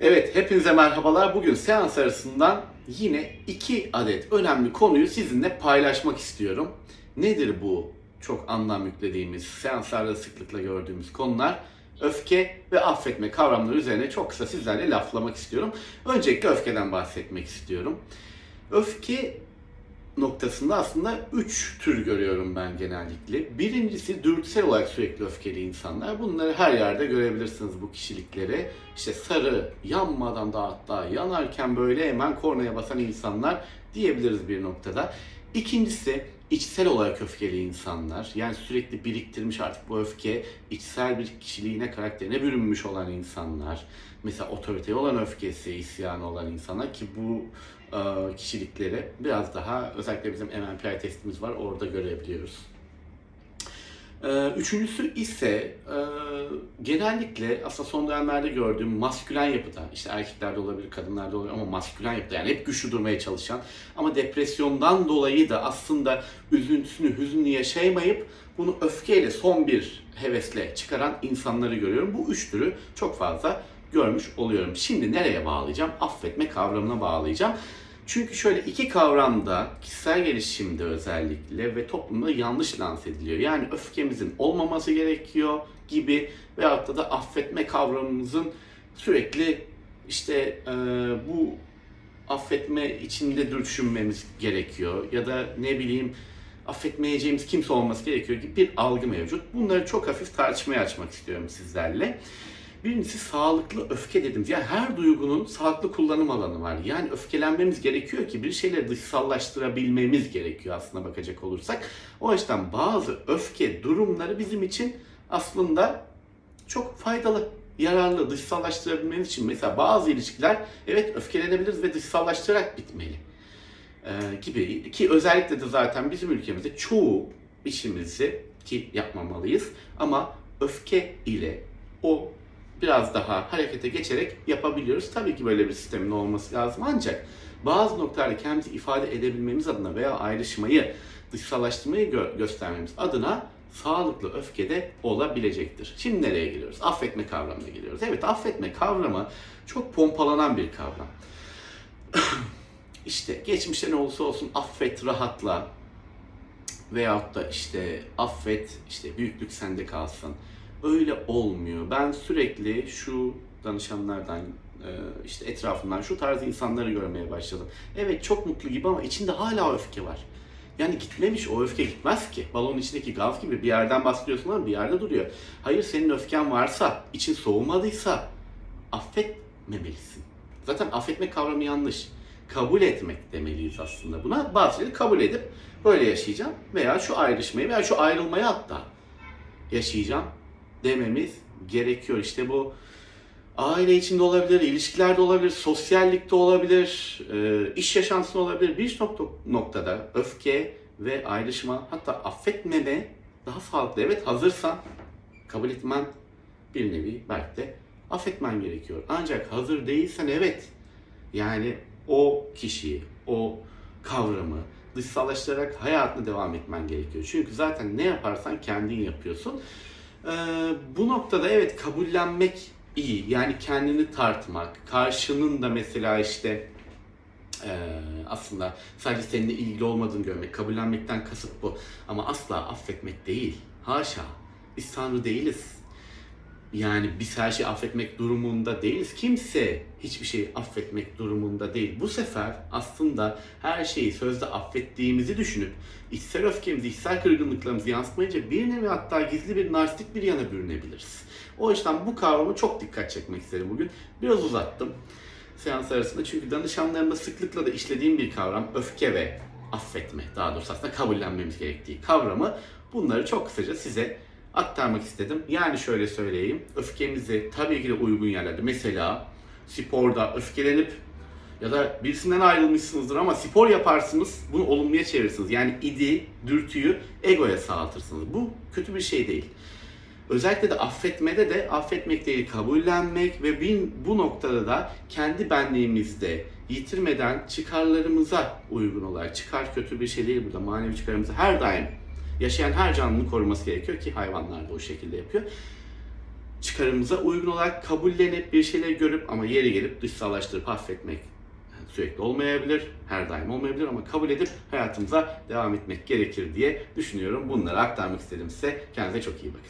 Evet, hepinize merhabalar. Bugün seans arasından yine iki adet önemli konuyu sizinle paylaşmak istiyorum. Nedir bu çok anlam yüklediğimiz, seanslarda sıklıkla gördüğümüz konular? Öfke ve affetme kavramları üzerine çok kısa sizlerle laflamak istiyorum. Öncelikle öfkeden bahsetmek istiyorum. Öfke noktasında aslında üç tür görüyorum ben genellikle. Birincisi dürtüsel olarak sürekli öfkeli insanlar. Bunları her yerde görebilirsiniz bu kişilikleri. İşte sarı, yanmadan da hatta yanarken böyle hemen kornaya basan insanlar diyebiliriz bir noktada. İkincisi içsel olarak öfkeli insanlar. Yani sürekli biriktirmiş artık bu öfke içsel bir kişiliğine, karakterine bürünmüş olan insanlar. Mesela otoriteye olan öfkesi, isyanı olan insanlar ki bu e, kişilikleri biraz daha özellikle bizim MMPI testimiz var orada görebiliyoruz. E, Üçüncüsü ise e, genellikle aslında son dönemlerde gördüğüm maskülen yapıda, işte erkeklerde olabilir, kadınlarda olabilir ama maskülen yapıda yani hep güçlü durmaya çalışan ama depresyondan dolayı da aslında üzüntüsünü, hüznünü yaşayamayıp bunu öfkeyle son bir hevesle çıkaran insanları görüyorum. Bu üç türü çok fazla görmüş oluyorum. Şimdi nereye bağlayacağım? Affetme kavramına bağlayacağım. Çünkü şöyle iki kavram da kişisel gelişimde özellikle ve toplumda yanlış lanse ediliyor. Yani öfkemizin olmaması gerekiyor gibi veyahut da, affetme kavramımızın sürekli işte e, bu affetme içinde düşünmemiz gerekiyor ya da ne bileyim affetmeyeceğimiz kimse olması gerekiyor gibi bir algı mevcut. Bunları çok hafif tartışmaya açmak istiyorum sizlerle. Birincisi sağlıklı öfke dediğimiz yani her duygunun sağlıklı kullanım alanı var. Yani öfkelenmemiz gerekiyor ki bir şeyleri dışsallaştırabilmemiz gerekiyor aslında bakacak olursak. O yüzden bazı öfke durumları bizim için aslında çok faydalı, yararlı, dışsallaştırabilmemiz için. Mesela bazı ilişkiler evet öfkelenebiliriz ve dışsallaştırarak bitmeli. Ee, gibi ki özellikle de zaten bizim ülkemizde çoğu işimizi ki yapmamalıyız ama öfke ile o biraz daha harekete geçerek yapabiliyoruz. Tabii ki böyle bir sistemin olması lazım ancak bazı noktalarda kendimizi ifade edebilmemiz adına veya ayrışmayı, dışsallaştırmayı gö- göstermemiz adına sağlıklı öfke de olabilecektir. Şimdi nereye geliyoruz? Affetme kavramına geliyoruz. Evet affetme kavramı çok pompalanan bir kavram. işte geçmişte ne olursa olsun affet, rahatla veyahut da işte affet, işte büyüklük sende kalsın öyle olmuyor. Ben sürekli şu danışanlardan e, işte etrafından şu tarz insanları görmeye başladım. Evet çok mutlu gibi ama içinde hala öfke var. Yani gitmemiş o öfke gitmez ki. Balonun içindeki gaz gibi bir yerden bastırıyorsun ama bir yerde duruyor. Hayır senin öfken varsa, için soğumadıysa affetmemelisin. Zaten affetme kavramı yanlış. Kabul etmek demeliyiz aslında buna. Bazı şeyleri kabul edip böyle yaşayacağım veya şu ayrışmayı veya şu ayrılmayı hatta yaşayacağım dememiz gerekiyor. İşte bu aile içinde olabilir, ilişkilerde olabilir, sosyallikte olabilir, e, iş yaşantısında olabilir. Bir nokta, noktada öfke ve ayrışma hatta affetmeme daha sağlıklı. Evet hazırsan kabul etmen bir nevi belki de affetmen gerekiyor. Ancak hazır değilsen evet yani o kişiyi, o kavramı dışsallaştırarak hayatına devam etmen gerekiyor. Çünkü zaten ne yaparsan kendin yapıyorsun. Ee, bu noktada evet kabullenmek iyi. Yani kendini tartmak, karşının da mesela işte e, aslında sadece seninle ilgili olmadığını görmek, kabullenmekten kasıt bu. Ama asla affetmek değil. Haşa. Biz Tanrı değiliz. Yani biz her şeyi affetmek durumunda değiliz. Kimse hiçbir şeyi affetmek durumunda değil. Bu sefer aslında her şeyi sözde affettiğimizi düşünüp içsel öfkemizi, içsel kırgınlıklarımızı yansıtmayınca bir nevi hatta gizli bir narsistik bir yana bürünebiliriz. O yüzden bu kavrama çok dikkat çekmek isterim bugün. Biraz uzattım seans arasında çünkü danışanlarımda sıklıkla da işlediğim bir kavram öfke ve affetme. Daha doğrusu aslında kabullenmemiz gerektiği kavramı. Bunları çok kısaca size aktarmak istedim. Yani şöyle söyleyeyim. Öfkemizi tabii ki de uygun yerlerde. Mesela sporda öfkelenip ya da birisinden ayrılmışsınızdır ama spor yaparsınız bunu olumluya çevirirsiniz. Yani idi, dürtüyü egoya sağlatırsınız. Bu kötü bir şey değil. Özellikle de affetmede de affetmek değil kabullenmek ve bu noktada da kendi benliğimizde yitirmeden çıkarlarımıza uygun olarak çıkar kötü bir şey değil burada manevi çıkarımızı her daim yaşayan her canlının koruması gerekiyor ki hayvanlar da o şekilde yapıyor. çıkarımıza uygun olarak kabullenip bir şeyleri görüp ama yeri gelip dışsallaştırıp affetmek sürekli olmayabilir, her daim olmayabilir ama kabul edip hayatımıza devam etmek gerekir diye düşünüyorum. Bunları aktarmak istedim size. Kendinize çok iyi bakın.